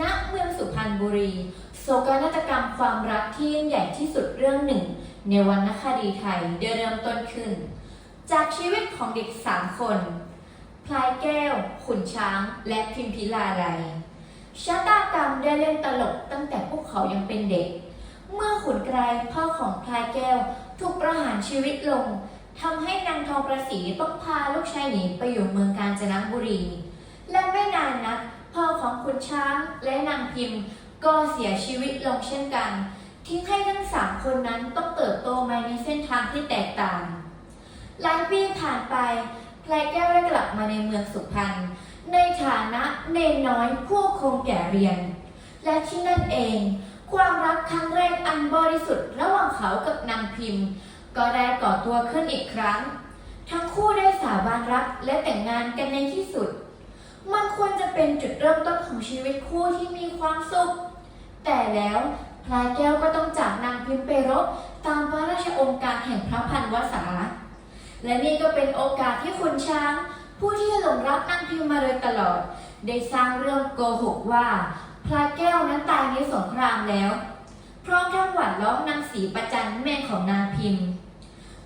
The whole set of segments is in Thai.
ณเมืองสุพรรณบุรี โศกนาฏกรรมความรักที่ยิ่งใหญ่ที่สุดเรื่องหนึ่ง ในวรรณคดีไทยได้เริ่มต้นขึ้น จากชีวิตของเด็กสามคนพลายแก้ว ขุนช้าง และพิมพิลาไลยชะตากรรมได้เล่นตลกตั้งแต่พวกเขายังเป็นเด็ก เมื่อขุนไกรพ่อของพลายแก้วถูกประหารชีวิตลงทำให้นางทองประศรีต้องพาลูกชายหนีไปอยู่เมืองกาญจนบุรี และไม่น ของขุนช้างและนางพิมพ์ ก็เสียชีวิตลงเช่นกัน ทิ้งให้ทั้งสามคนนั้นต้องเติบโตมาในเส้นทางที่แตกต่างหลายปีผ่านไปพลแก้วได้กลับมาในเมืองสุพรรณในฐานะเนนน้อยผู้คงแก่เรียน และที่นั่นเอง ความรักครั้งแรกอันบริสุทธิ์ระหว่างเขากับนางพิมพ์ ก็ได้ก่อตัวขึ้นอีกครั้ง ทั้งคู่ได้สาบานรักและแต่งงานกันในที่สุด เป็นจุดเริ่มต้นของชีวิตคู่ที่มีความสุข แต่แล้วพลายแก้วก็ต้องจากนางพิมพ์ไปรบตามพระราชองค์การแห่งพระพันวษา และนี่ก็เป็นโอกาสที่คุณช้าง ผู้ที่หลงรักนางพิมมาโดยตลอด ได้สร้างเรื่องโกหกว่าพลายแก้วนั้นตายในสงครามแล้ว พร้อมทั้งหวัดล้อมนางสีประจันแม่ของนางพิมพ์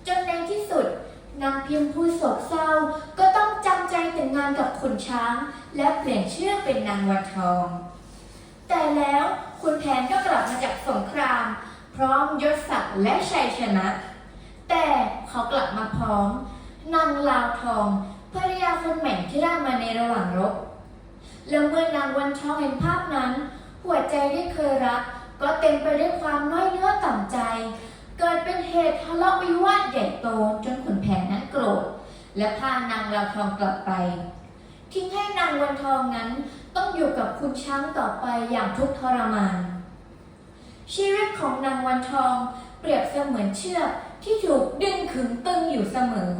จนในที่สุด นางพิมพ์ผู้โศกเศร้า ก็ต้องจำใจแต่งงานกับขุนช้าง และเปลี่ยนชื่อเป็นนางวันทอง แต่แล้วขุนแผนก็กลับมาจากสงคราม พร้อมยศศักดิ์และชัยชนะ แต่เขากลับมาพร้อมนางลาวทองภรรยาคนใหม่ที่ได้มาในระหว่างรบแล้วเมื่อนางวันทองเห็นภาพนั้น หัวใจที่เคยรัก ก็เต็มไปด้วยความน้อยเนื้อต่ำใจ เกิดเป็นเหตุทะเลาะวิวาทใหญ่โตจนขุนแผนนั้นโกรธ และพานางลาวทองกลับไป ทิ้งให้นางวันทองนั้นต้องอยู่กับคุณช้างต่อไปอย่างทุกข์ทรมาน ชีวิตของนางวันทองเปรียบเสมือนเชือกที่ถูกดึงขึงตึงอยู่เสมอ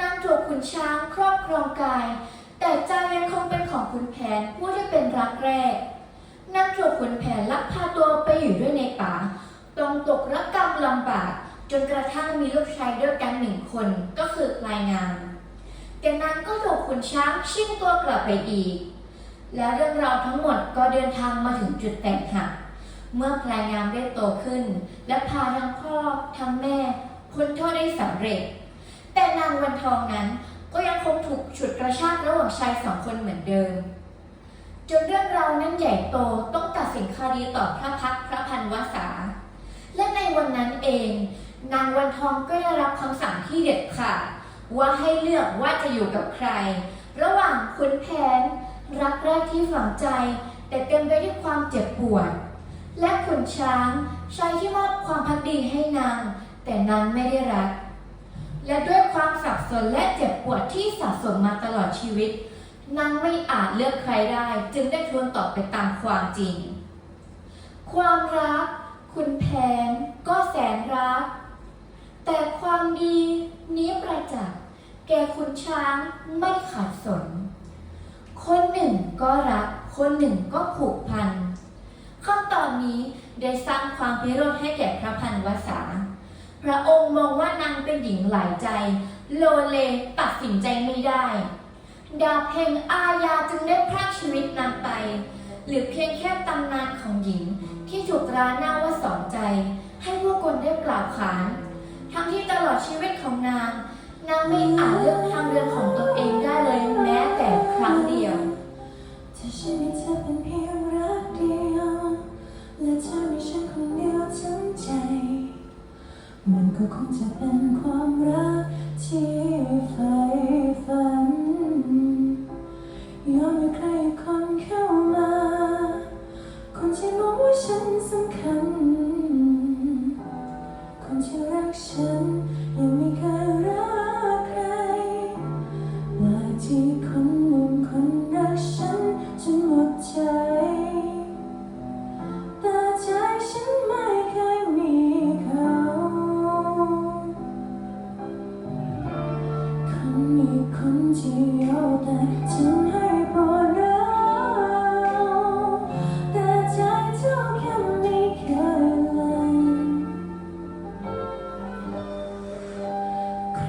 นางถูกขุนช้างครอบครองกาย แต่ใจยังคงเป็นของขุนแผนผู้ที่เป็นรักแรกนางถูกขุนแผนลักพาตัวไปอยู่ด้วยในป่า ต้องตกระกรรมลำบาก จนกระทั่งมีลูกชายด้วยกันหนึ่งคนก็คือพลายงามแต่นางก็ถูกขุนช้างชิ่งตัวกลับไปอีก แล้วเรื่องราวทั้งหมดก็เดินทางมาถึงจุดแตกหักเมื่อพลายงามได้โตขึ้น และพาทั้งพ่อทั้งแม่พ้นโทษได้สำเร็จ แต่นางวันทองนั้นก็ยังคงถูกฉุดกระชากระหว่างชายสองคนเหมือนเดิม จนเรื่องราวนั้นใหญ่โตต้องตัดสินคดีต่อพระพักพระพันวษา และในวันนั้นเอง นางวันทองก็ได้รับคำสั่งที่เด็ดขาดว่าให้เลือกว่าจะอยู่กับใคร ระหว่างขุนแผนรักแรกที่ฝังใจ แต่เต็มไปด้วยความเจ็บปวด และขุนช้างชายที่มอบความพักดีให้นาง แต่นางไม่ได้รัก และด้วยความสับสนและเจ็บปวดที่สะสมมาตลอดชีวิตนางไม่อาจเลือกใครได้ จึงได้ทวนต่อไปตามความจริง ความรัก คุณแผนก็แสนรัก แต่ความดีนี้ประจักษ์แก่คุณช้างไม่ขาดสน คนหนึ่งก็รัก คนหนึ่งก็ผูกพันคำตอนนี้ได้สร้างความพิโรธให้แก่พระพันวษา พระองค์มองว่านางเป็นหญิงหลายใจ โลเลตัดสินใจไม่ได้ ดาบแห่งอาญาจึงได้พรากชีวิตนางไป หรือเพียงแค่ตำนานของหญิง ที่ถูกราหน้าว่าสอนใจ ให้ผู้คนได้กล่าวขาน ทั้งที่ตลอดชีวิตของนาง นางไม่อาจเลือกทางเดินของตนเองได้เลยแม้แต่ครั้งเดียวถ้าชีวิตเธอเป็นเพียงรักเดียวและเธอมีฉันคนเดียวทั้งใจ มันก็คงจะเป็นความรักที่ใฝ่ฝั ฉันสำคัญ คนที่รักฉันยังไม่เคย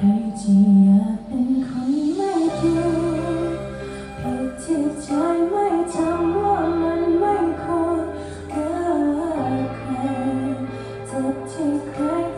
ครจะยากเป็นคนไม่ดีผิดที่ใจไม่ทำว่ามันไม่ควกิดใครเจ็ที่ใคร